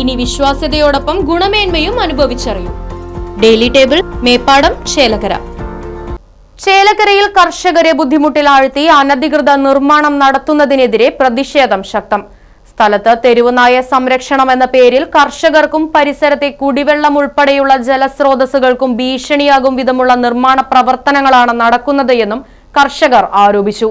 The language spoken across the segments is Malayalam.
ഇനി വിശ്വാസ്യതയോടൊപ്പം ഗുണമേന്മയും അനുഭവിച്ചറിയും. Daily table Meppadam Chelakkara. ചേലക്കരയിൽ കർഷകരെ ബുദ്ധിമുട്ടിലാഴ്ത്തി അനധികൃത നിർമ്മാണം നടത്തുന്നതിനെതിരെ പ്രതിഷേധം ശക്തം. സ്ഥലത്ത് തെരുവുനായ സംരക്ഷണം എന്ന പേരിൽ കർഷകർക്കും പരിസരത്തെ കുടിവെള്ളം ഉൾപ്പെടെയുള്ള ജലസ്രോതസ്സുകൾക്കും ഭീഷണിയാകും വിധമുള്ള നിർമ്മാണ പ്രവർത്തനങ്ങളാണ് നടക്കുന്നത് എന്നും കർഷകർ ആരോപിച്ചു.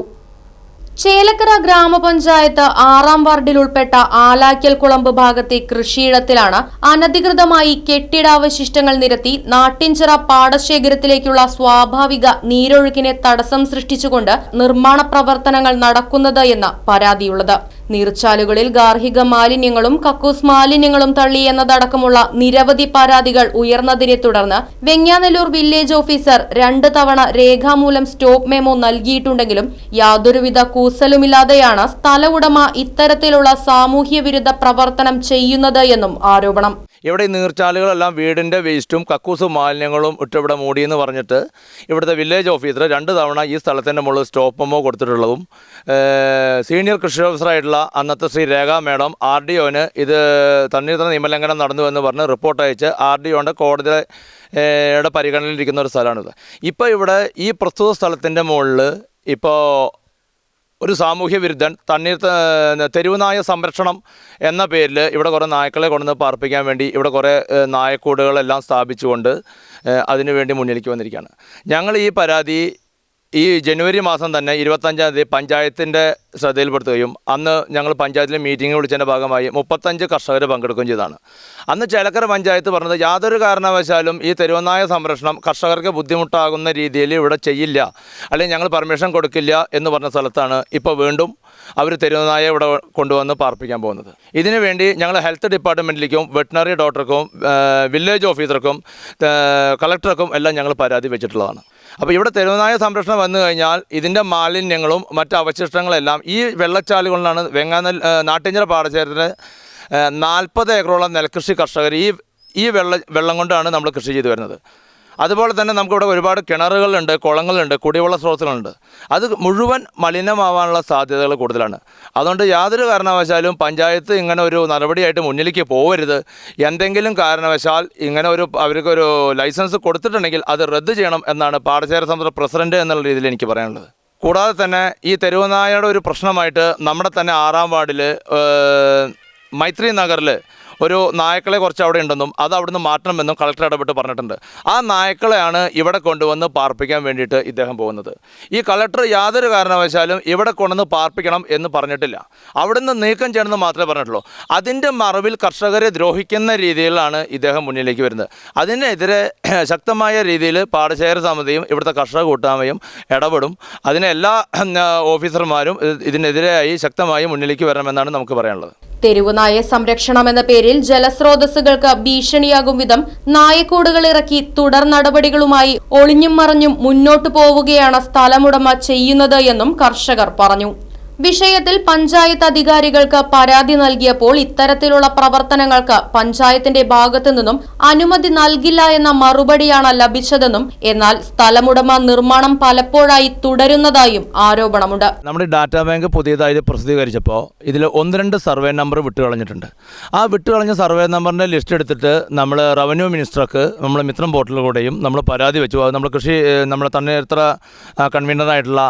ചേലക്കര ഗ്രാമപഞ്ചായത്ത് ആറാം വാർഡിൽ ഉൾപ്പെട്ട ആലാക്കൽ കുളമ്പ് ഭാഗത്തെ കൃഷിയിടത്തിലാണ് അനധികൃതമായി കെട്ടിടാവശിഷ്ടങ്ങൾ നിരത്തി നാട്ടിൻചിറ പാടശേഖരത്തിലേക്കുള്ള സ്വാഭാവിക നീരൊഴുക്കിനെ തടസ്സം സൃഷ്ടിച്ചുകൊണ്ട് നിർമ്മാണ പ്രവർത്തനങ്ങൾ നടക്കുന്നത് എന്ന് പരാതിയുള്ളത്. നീർച്ചാലുകളിൽ ഗാർഹിക മാലിന്യങ്ങളും കക്കൂസ് മാലിന്യങ്ങളും തള്ളി എന്നതടക്കമുള്ള നിരവധി പരാതികൾ ഉയർന്നതിനെ തുടർന്ന് വെങ്ങാനല്ലൂർ വില്ലേജ് ഓഫീസർ രണ്ട് തവണ രേഖാമൂലം സ്റ്റോപ്പ് മെമോ നൽകിയിട്ടുണ്ടെങ്കിലും യാതൊരുവിധ കൂസലുമില്ലാതെയാണ് സ്ഥല ഉടമ ഇത്തരത്തിലുള്ള സാമൂഹ്യ വിരുദ്ധ പ്രവർത്തനം ചെയ്യുന്നത് എന്നും ആരോപണം. ഇവിടെ ഈ നീർച്ചാലുകളെല്ലാം വീടിന്റെ വേസ്റ്റും കക്കൂസും മാലിന്യങ്ങളും ഇട്ടിവിടെ മൂടിയെന്ന് പറഞ്ഞിട്ട് ഇവിടുത്തെ വില്ലേജ് ഓഫീസർ രണ്ട് തവണ ഈ സ്ഥലത്തിന്റെ മുകളിൽ സ്റ്റോപ്പമോ കൊടുത്തിട്ടുള്ളതും സീനിയർ കൃഷി ഓഫീസറായിട്ടുള്ള അന്നത്തെ Shri Rekha madam R D ഒന് ഇത് തണ്ണീർത്ത നിയമലംഘനം നടന്നു എന്ന് പറഞ്ഞ് റിപ്പോർട്ട് അയച്ച് ആർ ഡി ഒന്റെ കോടതിയുടെ പരിഗണനയിലിരിക്കുന്ന ഒരു സ്ഥലമാണിത്. ഇപ്പോൾ ഇവിടെ ഈ പ്രസ്തുത സ്ഥലത്തിന്റെ മുകളിൽ ഇപ്പോൾ ഒരു സാമൂഹ്യ വിരുദ്ധൻ തണ്ണീർ തെരുവുനായ സംരക്ഷണം എന്ന പേരിൽ ഇവിടെ കുറേ നായ്ക്കളെ കൊണ്ടുവന്ന് പാർപ്പിക്കാൻ വേണ്ടി ഇവിടെ കുറേ നായക്കൂടുകളെല്ലാം സ്ഥാപിച്ചുകൊണ്ട് അതിനുവേണ്ടി അതിനു വേണ്ടി മുന്നിലേക്ക് വന്നിരിക്കുകയാണ്. ഞങ്ങൾ ഈ പരാതി ഈ ജനുവരി മാസം തന്നെ ഇരുപത്തഞ്ചാം തീയതി പഞ്ചായത്തിന്റെ ശ്രദ്ധയിൽപ്പെടുത്തുകയും അന്ന് ഞങ്ങൾ പഞ്ചായത്തിലെ മീറ്റിംഗ് വിളിച്ചതിന്റെ ഭാഗമായി മുപ്പത്തഞ്ച് കർഷകർ പങ്കെടുക്കുകയും ചെയ്തതാണ്. അന്ന് ചേലക്കര പഞ്ചായത്ത് പറഞ്ഞത് യാതൊരു കാരണവശാലും ഈ തെരുവനായ സംരക്ഷണം കർഷകർക്ക് ബുദ്ധിമുട്ടാകുന്ന രീതിയിൽ ഇവിടെ ചെയ്യില്ല അല്ലെങ്കിൽ ഞങ്ങൾ പെർമിഷൻ കൊടുക്കില്ല എന്ന് പറഞ്ഞ സ്ഥലത്താണ് ഇപ്പോൾ വീണ്ടും അവർ തെരുവനായ ഇവിടെ കൊണ്ടുവന്ന് പാർപ്പിക്കാൻ പോകുന്നത്. ഇതിനു വേണ്ടി ഞങ്ങൾ ഹെൽത്ത് ഡിപ്പാർട്ട്മെന്റിലേക്കും വെറ്റിനറി ഡോക്ടർക്കും വില്ലേജ് ഓഫീസർക്കും കളക്ടർക്കും എല്ലാം ഞങ്ങൾ പരാതി വെച്ചിട്ടുള്ളതാണ്. അപ്പോൾ ഇവിടെ തെരുവനായ സംരക്ഷണം വന്നു കഴിഞ്ഞാൽ ഇതിന്റെ മാലിന്യങ്ങളും മറ്റ് അവശിഷ്ടങ്ങളെല്ലാം ഈ വെള്ളച്ചാലുകളിലാണ് വെങ്ങാനൽ നാട്ടിഞ്ചിറ പാടശേഖരത്തിലെ നാൽപ്പത് ഏക്കറോളം നെൽകൃഷി കർഷകർ ഈ ഈ വെള്ള വെള്ളം കൊണ്ടാണ് നമ്മൾ കൃഷി ചെയ്തു വരുന്നത്. അതുപോലെ തന്നെ നമുക്കിവിടെ ഒരുപാട് കിണറുകളുണ്ട് കുളങ്ങളുണ്ട് കുടിവെള്ള സ്രോതസ്സുകളുണ്ട്. അത് മുഴുവൻ മലിനമാവാനുള്ള സാധ്യതകൾ കൂടുതലാണ്. അതുകൊണ്ട് യാതൊരു കാരണവശാലും പഞ്ചായത്ത് ഇങ്ങനെ ഒരു നടപടിയായിട്ട് മുന്നിലേക്ക് പോകരുത് എന്തെങ്കിലും കാരണവശാൽ ഇങ്ങനെ ഒരു അവർക്കൊരു ലൈസൻസ് കൊടുത്തിട്ടുണ്ടെങ്കിൽ അത് റദ്ദ് ചെയ്യണം എന്നാണ് പാടശേഖര സമിതി പ്രസിഡന്റ് എന്നുള്ള രീതിയിൽ എനിക്ക് പറയാനുള്ളത്. കൂടാതെ തന്നെ ഈ തെരുവുനായയുടെ ഒരു പ്രശ്നമായിട്ട് നമ്മുടെ തന്നെ ആറാം വാർഡിൽ മൈത്രി നഗറിൽ ഒരു നായ്ക്കളെ കുറച്ച് അവിടെ ഉണ്ടെന്നും അത് അവിടുന്ന് മാറ്റണമെന്നും കളക്ടർ ഇടപെട്ട് പറഞ്ഞിട്ടുണ്ട്. ആ നായ്ക്കളെയാണ് ഇവിടെ കൊണ്ടുവന്ന് പാർപ്പിക്കാൻ വേണ്ടിയിട്ട് ഇദ്ദേഹം പോകുന്നത്. ഈ കളക്ടർ യാതൊരു കാരണവശാലും ഇവിടെ കൊണ്ടുവന്ന് പാർപ്പിക്കണം എന്ന് പറഞ്ഞിട്ടില്ല. അവിടുന്ന് നീക്കം ചെയ്യണമെന്ന് മാത്രമേ പറഞ്ഞിട്ടുള്ളൂ. അതിന്റെ മറവിൽ കർഷകരെ ദ്രോഹിക്കുന്ന രീതിയിലാണ് ഇദ്ദേഹം മുന്നിലേക്ക് വരുന്നത്. അതിനെതിരെ ശക്തമായ രീതിയിൽ പാടശേഖര സമിതിയും ഇവിടുത്തെ കർഷക കൂട്ടായ്മയും ഇടപെടും. അതിനെല്ലാ ഓഫീസർമാരും ഇതിനെതിരെയായി ഇതിനെതിരായി ശക്തമായി മുന്നിലേക്ക് വരണമെന്നാണ് നമുക്ക് പറയാനുള്ളത്. തെരുവുനായ സംരക്ഷണം എന്ന പേരിൽ ജലസ്രോതസ്സുകൾക്ക് ഭീഷണിയാകും വിധം നായക്കൂടുകൾ ഇറക്കി തുടർ നടപടികളുമായി ഒളിഞ്ഞും മറിഞ്ഞും മുന്നോട്ടു പോവുകയാണ് സ്ഥലമുടമ ചെയ്യുന്നത് എന്നും കർഷകർ പറഞ്ഞു. വിഷയത്തിൽ പഞ്ചായത്ത് അധികാരികൾക്ക് പരാതി നൽകിയപ്പോൾ ഇത്തരത്തിലുള്ള പ്രവർത്തനങ്ങൾക്ക് പഞ്ചായത്തിന്റെ ഭാഗത്തു നിന്നും അനുമതി നൽകില്ല എന്ന മറുപടിയാണ് ലഭിച്ചതെന്നും എന്നാൽ സ്ഥലമുടമ നിർമ്മാണം പലപ്പോഴായി തുടരുന്നതായും ആരോപണമുണ്ട്. നമ്മുടെ ഡാറ്റാ ബാങ്ക് പുതിയതായി പ്രസിദ്ധീകരിച്ചപ്പോൾ ഇതിൽ ഒന്ന് രണ്ട് സർവേ നമ്പർ വിട്ടുകളഞ്ഞിട്ടുണ്ട്. ആ വിട്ടുകളഞ്ഞ സർവേ നമ്പറിന്റെ ലിസ്റ്റ് എടുത്തിട്ട് നമ്മൾ റവന്യൂ മിനിസ്റ്റർക്ക് നമ്മൾ മിത്രം പോർട്ടലിലൂടെയും നമ്മൾ പരാതി വെച്ചു. നമ്മൾ കൃഷി നമ്മൾ തന്നെ തണ്ണീർത്തറ കൺവീനറായിട്ടുള്ള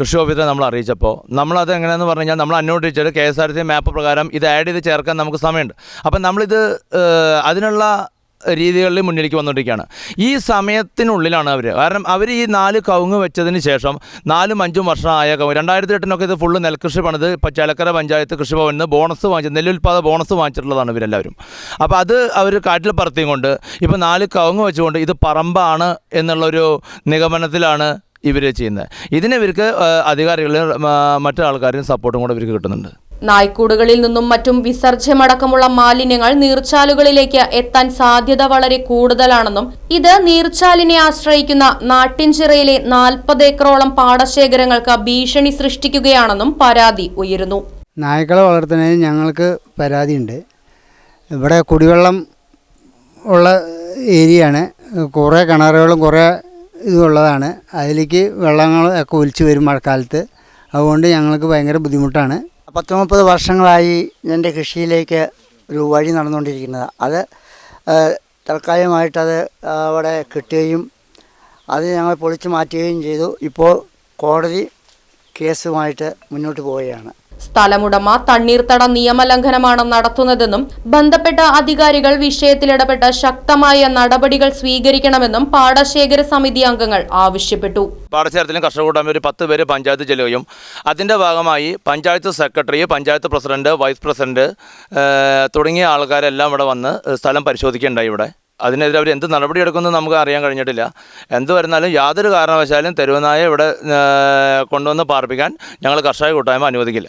കൃഷി ഓഫീസറെ നമ്മൾ അറിയിച്ചപ്പോൾ നമ്മളത് എങ്ങനെയാന്ന് പറഞ്ഞു കഴിഞ്ഞാൽ നമ്മൾ അന്വേഷിച്ചിട്ട് K S R T map പ്രകാരം ഇത് ആഡ് ചെയ്ത് ചേർക്കാൻ നമുക്ക് സമയമുണ്ട്. അപ്പം നമ്മളിത് അതിനുള്ള രീതികളിൽ മുന്നിലേക്ക് വന്നുകൊണ്ടിരിക്കുകയാണ് ഈ സമയത്തിനുള്ളിലാണ് അവർ കാരണം അവർ ഈ നാല് കവുങ്ങ് വെച്ചതിന് ശേഷം നാലും അഞ്ചും വർഷം വർഷമായ കവുങ്ങ് രണ്ടായിരത്തി എട്ടിനൊക്കെ ഇത് ഫുള്ള് നെൽകൃഷി പണിത് ഇപ്പോൾ ചേലക്കര പഞ്ചായത്ത് കൃഷിഭവനിൽ നിന്ന് ബോണസ് വാങ്ങിച്ചത് നെല്ലുൽപാദ ബോണസ് വാങ്ങിച്ചിട്ടുള്ളതാണ് ഇവരെല്ലാവരും. അപ്പോൾ അത് അവർ കാട്ടിൽ പറത്തിയും കൊണ്ട് ഇപ്പോൾ നാല് കവുങ്ങ് വെച്ചുകൊണ്ട് ഇത് പറമ്പാണ് എന്നുള്ളൊരു നിഗമനത്തിലാണ് ഇവർ ചെയ്യുന്നത്. ഇതിന് ഇവർക്ക് അധികാരികളും മറ്റാൾക്കാരും സപ്പോർട്ടും കൂടെ ഇവർക്ക് കിട്ടുന്നുണ്ട്. നായ്ക്കൂടുകളിൽ നിന്നും മറ്റും വിസർജ്യമടക്കമുള്ള മാലിന്യങ്ങൾ നീർച്ചാലുകളിലേക്ക് എത്താൻ സാധ്യത വളരെ കൂടുതലാണെന്നും ഇത് നീർച്ചാലിനെ ആശ്രയിക്കുന്ന നാട്ടിൻചിറയിലെ നാൽപ്പത് ഏക്കറോളം പാടശേഖരങ്ങൾക്ക് ഭീഷണി സൃഷ്ടിക്കുകയാണെന്നും പരാതി ഉയരുന്നു. നായ്ക്കളെ വളർത്തുന്നതിന് ഞങ്ങൾക്ക് പരാതിയുണ്ട്. ഇവിടെ കുടിവെള്ളം ഉള്ള ഏരിയയാണ്. കുറേ കിണറുകളും കുറേ ഇതും ഉള്ളതാണ് അതിലേക്ക് വെള്ളങ്ങൾ ഒക്കെ ഒലിച്ച് വരും മഴക്കാലത്ത്. അതുകൊണ്ട് ഞങ്ങൾക്ക് ഭയങ്കര ബുദ്ധിമുട്ടാണ്. പത്ത് മുപ്പത് വർഷങ്ങളായി എന്റെ കൃഷിയിലേക്ക് ഒരു വഴി നടന്നുകൊണ്ടിരിക്കുന്നത്. അത് തൽക്കാലികമായിട്ടത് അവിടെ കിട്ടുകയും അത് ഞങ്ങൾ പൊളിച്ചു മാറ്റുകയും ചെയ്തു. ഇപ്പോൾ കോടതി കേസുമായിട്ട് മുന്നോട്ട് പോവുകയാണ്. സ്ഥലമുടമ തണ്ണീർത്തട നിയമലംഘനമാണ് നടത്തുന്നതെന്നും ബന്ധപ്പെട്ട അധികാരികൾ വിഷയത്തിലിടപെട്ട് ശക്തമായ നടപടികൾ സ്വീകരിക്കണമെന്നും പാടശേഖര സമിതി അംഗങ്ങൾ ആവശ്യപ്പെട്ടു. പാടശേഖരത്തിലും കർഷക കൂട്ടായ്മ ഒരു പത്ത് പേര് പഞ്ചായത്ത് ചെല്ലുകയും അതിന്റെ ഭാഗമായി panchayat secretary panchayat president vice president തുടങ്ങിയ ആൾക്കാരെല്ലാം ഇവിടെ വന്ന് സ്ഥലം പരിശോധിക്കുകയുണ്ടായി ഇവിടെ. അതിനെതിരെ അവർ എന്ത് നടപടിയെടുക്കുമെന്ന് നമുക്ക് അറിയാൻ കഴിഞ്ഞിട്ടില്ല. എന്ത് വരുന്നാലും യാതൊരു കാരണവശാലും തെരുവനായ ഇവിടെ കൊണ്ടുവന്ന് പാർപ്പിക്കാൻ ഞങ്ങൾ കർഷക കൂട്ടായ്മ അനുവദിക്കില്ല.